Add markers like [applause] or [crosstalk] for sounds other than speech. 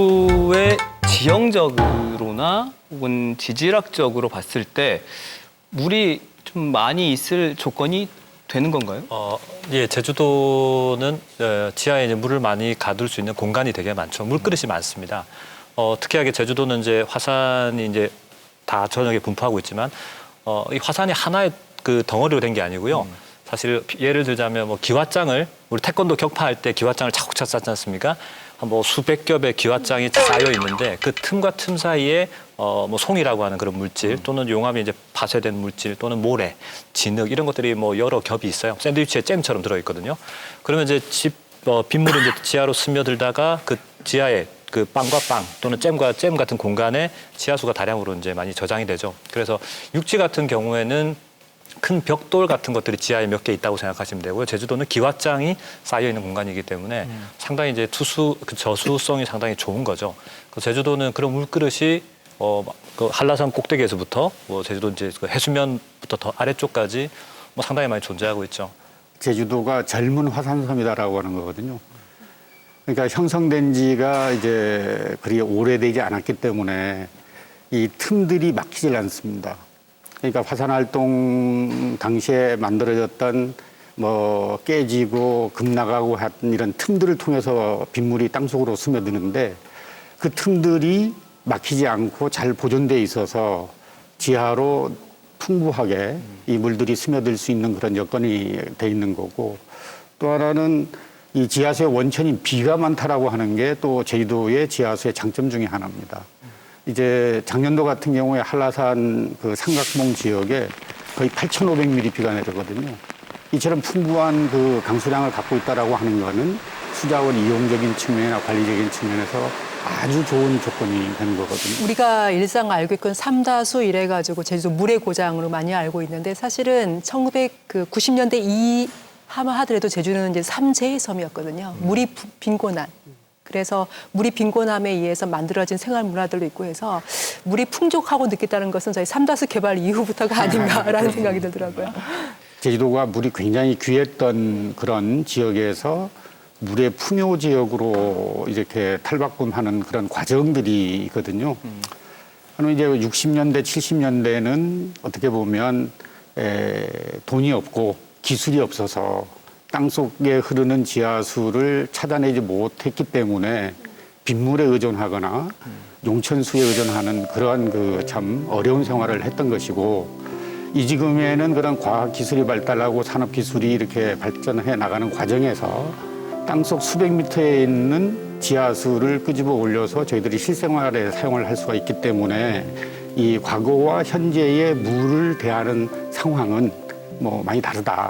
제주도의 지형적으로나 혹은 지질학적으로 봤을 때 물이 좀 많이 있을 조건이 되는 건가요? 어, 예, 제주도는 어, 지하에 이제 물을 많이 가둘 수 있는 공간이 되게 많죠. 물그릇이 많습니다. 어, 특이하게 제주도는 이제 화산이 이제 다 전역에 분포하고 있지만 어, 이 화산이 하나의 그 덩어리로 된 게 아니고요. 사실 예를 들자면 뭐 기와장을 우리 태권도 격파할 때 기와장을 차곡차 쌓지 않습니까? 한뭐 수백 겹의 기와장이 쌓여 있는데 그 틈과 틈 사이에 어 뭐 송이라고 하는 그런 물질 또는 용암이 이제 파쇄된 물질 또는 모래, 진흙 이런 것들이 뭐 여러 겹이 있어요. 샌드위치에 잼처럼 들어 있거든요. 그러면 이제 집 어, 빗물이 이제 지하로 스며들다가 그 지하에 그 빵과 빵 또는 잼과 잼 같은 공간에 지하수가 다량으로 이제 많이 저장이 되죠. 그래서 육지 같은 경우에는 큰 벽돌 같은 것들이 지하에 몇 개 있다고 생각하시면 되고요. 제주도는 기와장이 쌓여 있는 공간이기 때문에 상당히 이제 투수 그 저수성이 상당히 좋은 거죠. 그 제주도는 그런 물그릇이 어, 그 한라산 꼭대기에서부터 뭐 제주도 이제 그 해수면부터 더 아래쪽까지 뭐 상당히 많이 존재하고 있죠. 제주도가 젊은 화산섬이다라고 하는 거거든요. 그러니까 형성된 지가 이제 그리 오래되지 않았기 때문에 이 틈들이 막히질 않습니다. 그러니까 화산 활동 당시에 만들어졌던 뭐 깨지고 급나가고 했던 이런 틈들을 통해서 빗물이 땅속으로 스며드는데 그 틈들이 막히지 않고 잘 보존돼 있어서 지하로 풍부하게 이 물들이 스며들 수 있는 그런 여건이 돼 있는 거고 또 하나는 이 지하수의 원천인 비가 많다라고 하는 게 또 제주도의 지하수의 장점 중에 하나입니다. 이제 작년도 같은 경우에 한라산 그 삼각봉 지역에 거의 8,500mm 비가 내렸거든요. 이처럼 풍부한 그 강수량을 갖고 있다라고 하는 거는 수자원 이용적인 측면이나 관리적인 측면에서 아주 좋은 조건이 되는 거거든요. 우리가 일상 알고 있건 삼다수 이래가지고 제주도 물의 고장으로 많이 알고 있는데 사실은 1990년대 이 하마 하더라도 제주는 이제 삼재의 섬이었거든요. 물이 부- 빈곤한. 그래서 물이 빈곤함에 의해서 만들어진 생활 문화들도 있고 해서 물이 풍족하고 느꼈다는 것은 저희 삼다수 개발 이후부터가 아닌가라는 [laughs] 생각이 들더라고요. 제주도가 물이 굉장히 귀했던 그런 지역에서 물의 풍요 지역으로 이렇게 탈바꿈하는 그런 과정들이 있거든요. 그럼 이제 60년대, 70년대는 어떻게 보면 에, 돈이 없고 기술이 없어서 땅 속에 흐르는 지하수를 찾아내지 못했기 때문에 빗물에 의존하거나 용천수에 의존하는 그러한 그 참 어려운 생활을 했던 것이고 이 지금에는 그런 과학 기술이 발달하고 산업 기술이 이렇게 발전해 나가는 과정에서 땅속 수백 미터에 있는 지하수를 끄집어 올려서 저희들이 실생활에 사용을 할 수가 있기 때문에 이 과거와 현재의 물을 대하는 상황은 뭐 많이 다르다.